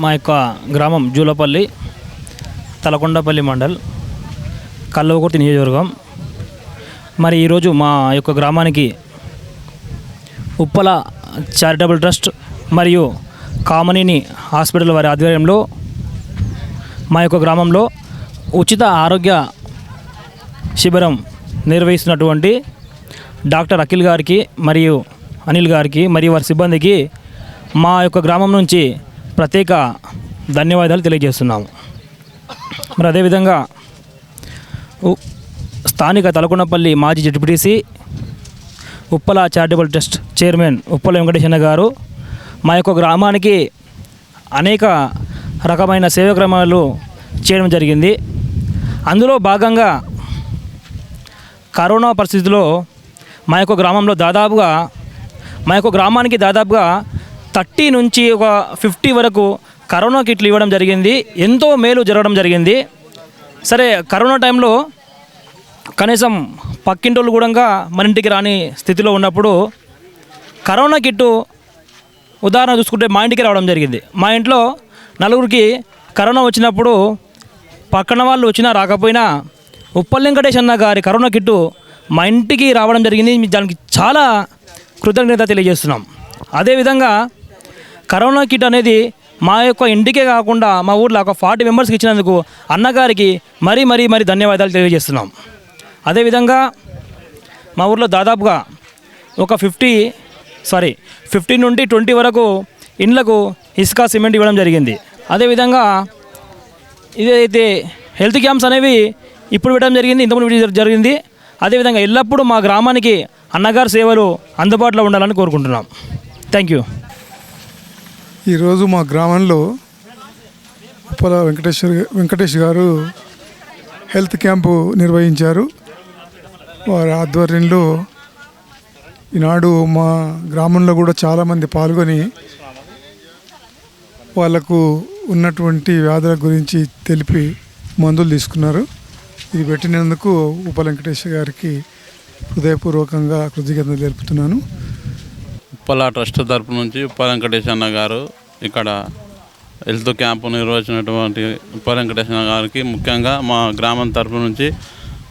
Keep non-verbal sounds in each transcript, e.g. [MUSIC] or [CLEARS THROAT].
మా యొక్క గ్రామం జూలపల్లి తలకొండపల్లి మండల్ కల్లవకుర్తి నియోజకవర్గం. మరి ఈరోజు మా యొక్క గ్రామానికి ఉప్పల చారిటబుల్ ట్రస్ట్ మరియు కామనీని హాస్పిటల్ వారి ఆధ్వర్యంలో మా యొక్క గ్రామంలో ఉచిత ఆరోగ్య శిబిరం నిర్వహిస్తున్నటువంటి డాక్టర్ అఖిల్ గారికి మరియు అనిల్ గారికి మరియు వారి సిబ్బందికి మా యొక్క గ్రామం నుంచి ప్రత్యేక ధన్యవాదాలు తెలియజేస్తున్నాము. మరి అదేవిధంగా ఉ- స్థానిక తలకొండపల్లి మాజీ ZPTC Uppala charitable trust chairman Uppala Venkateswara గారు మా యొక్క గ్రామానికి అనేక రకమైన సేవాక్రమాలు చేయడం జరిగింది. అందులో భాగంగా కరోనా పరిస్థితిలో మా యొక్క గ్రామంలో దాదాపుగా మా యొక్క గ్రామానికి దాదాపుగా థర్టీ నుంచి ఒక ఫిఫ్టీ వరకు కరోనా కిట్లు ఇవ్వడం జరిగింది. ఎంతో మేలు జరగడం జరిగింది. సరే కరోనా టైంలో కనీసం పక్కింటోళ్ళు కూడా మన ఇంటికి రాని స్థితిలో ఉన్నప్పుడు కరోనా కిట్టు ఉదాహరణ చూసుకుంటే మా ఇంటికి రావడం జరిగింది. మా ఇంట్లో నలుగురికి కరోనా వచ్చినప్పుడు పక్కన వాళ్ళు వచ్చినా రాకపోయినా ఉప్పల్ వెంకటేష్ అన్న గారి కరోనా కిట్టు మా ఇంటికి రావడం జరిగింది. దానికి చాలా కృతజ్ఞత తెలియజేస్తున్నాం. అదేవిధంగా కరోనా కిట్ అనేది మా యొక్క ఇంటికే కాకుండా మా ఊర్లో ఒక ఫార్టీ మెంబర్స్కి ఇచ్చినందుకు అన్నగారికి మరీ మరీ మరీ ధన్యవాదాలు తెలియజేస్తున్నాం. అదేవిధంగా మా ఊర్లో దాదాపుగా ఒక ఫిఫ్టీ సారీ ఫిఫ్టీ నుండి ట్వంటీ వరకు ఇండ్లకు ఇసుక సిమెంట్ ఇవ్వడం జరిగింది. అదేవిధంగా ఇదైతే హెల్త్ క్యాంప్స్ అనేవి ఇప్పుడు ఇవ్వడం జరిగింది ఇంతకుముందు జరిగింది. అదేవిధంగా ఎల్లప్పుడూ మా గ్రామానికి అన్నగారి సేవలు అందుబాటులో ఉండాలని కోరుకుంటున్నాం. Thank you. ఈరోజు మా గ్రామంలో ఉప్పల వెంకటేశ్వర్ వెంకటేష్ గారు హెల్త్ క్యాంపు నిర్వహించారు. వారి ఆధ్వర్యంలో ఈనాడు మా గ్రామంలో కూడా చాలామంది పాల్గొని వాళ్ళకు ఉన్నటువంటి వ్యాధుల గురించి తెలిపి మందులు తీసుకున్నారు. ఇది పెట్టినందుకు ఉప వెంకటేశ్వర గారికి హృదయపూర్వకంగా కృతజ్ఞతలు తెలుపుతున్నాను. ఉప్పల ట్రస్ట్ తరపు నుంచి ఉప్పల వెంకటేష్ అన్న గారు ఇక్కడ హెల్త్ క్యాంపు నిర్వహించినటువంటి ఉప్పల వెంకటేష్ అన్న గారికి ముఖ్యంగా మా గ్రామం తరపు నుంచి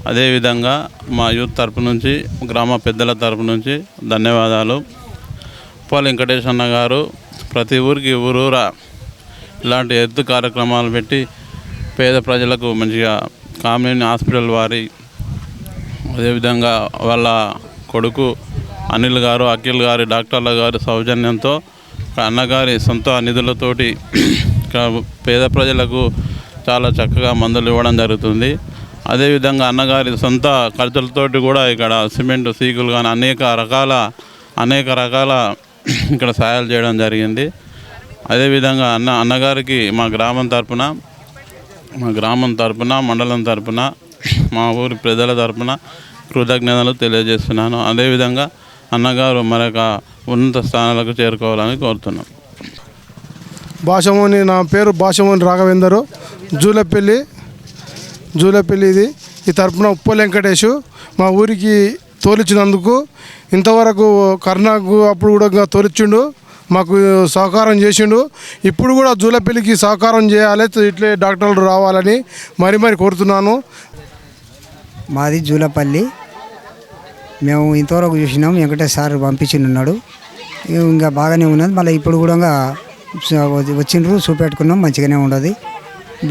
అదేవిధంగా మా యూత్ తరపు నుంచి గ్రామ పెద్దల తరపు నుంచి ధన్యవాదాలు. ఉప్పల వెంకటేష్ అన్న గారు ప్రతి ఊరికి ఊరూరా ఇలాంటి హెల్త్ కార్యక్రమాలు పెట్టి పేద ప్రజలకు మంచిగా కామినేని హాస్పిటల్ వారి అదేవిధంగా వాళ్ళ కొడుకు అనిల్ గారు అఖిల్ గారి డాక్టర్ల గారి సౌజన్యంతో అన్నగారి సొంత నిధులతోటి [CLEARS THROAT] పేద ప్రజలకు చాలా చక్కగా మందులు ఇవ్వడం జరుగుతుంది. అదేవిధంగా అన్నగారి సొంత ఖర్చులతోటి కూడా ఇక్కడ సిమెంట్ సీకులు కానీ అనేక రకాల అనేక రకాల [CLEARS THROAT] ఇక్కడ సహాయాలు చేయడం జరిగింది. అదేవిధంగా అన్న అన్నగారికి మా గ్రామం తరపున మా గ్రామం తరపున మండలం తరపున [CLEARS THROAT] మా ఊరి ప్రజల తరపున కృతజ్ఞతలు తెలియజేస్తున్నాను. అదేవిధంగా అన్నగారు మరొక ఉన్నత స్థానాలకు చేరుకోవాలని కోరుతున్నాం. భాషమోని నా పేరు భాషమోని రాఘవేందరు. జూలపల్లి జూలపల్లి ఇది. ఈ తరపున ఉప్ప వెంకటేష్ మా ఊరికి తోలిచ్చినందుకు ఇంతవరకు కర్ణాకు అప్పుడు కూడా తోలిచ్చిండు. మాకు సహకారం చేసిండు. ఇప్పుడు కూడా జూలపల్లికి సహకారం చేయాలి ఇట్లే డాక్టర్లు రావాలని మరి మరి కోరుతున్నాను. మాది జూలపల్లి. మేము ఇంతవరకు చూసినాం వెంకటేష్ సార్ పంపించిన్నాడు ఇంకా బాగానే ఉన్నది. మళ్ళీ ఇప్పుడు కూడా వచ్చిండ్రు చూపెట్టుకున్నాం మంచిగానే ఉండదు.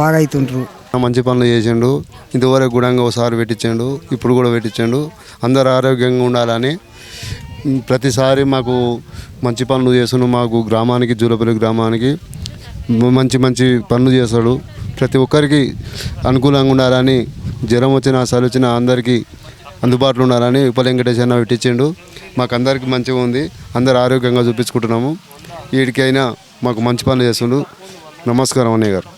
బాగా అవుతుండ్రు మంచి పనులు చేసిండు. ఇంతవరకు కూడా ఒకసారి పెట్టించాడు. ఇప్పుడు కూడా పెట్టించాడు. అందరు ఆరోగ్యంగా ఉండాలని ప్రతిసారి మాకు మంచి పనులు చేస్తున్నాడు మాకు గ్రామానికి జూలపల్లి గ్రామానికి మంచి మంచి పనులు చేస్తాడు. ప్రతి ఒక్కరికి అనుకూలంగా ఉండాలని జ్వరం వచ్చినా చలి వచ్చినా అందరికీ అందుబాటులో ఉండాలని ఉప వెంకటేష్ అన్న పెట్టించిండు మాకు అందరికీ మంచిగా ఉంది. అందరు ఆరోగ్యంగా చూపించుకుంటున్నాము. వీడికైనా మాకు మంచి పనులు చేస్తుండు. నమస్కారం అన్నయ్య గారు.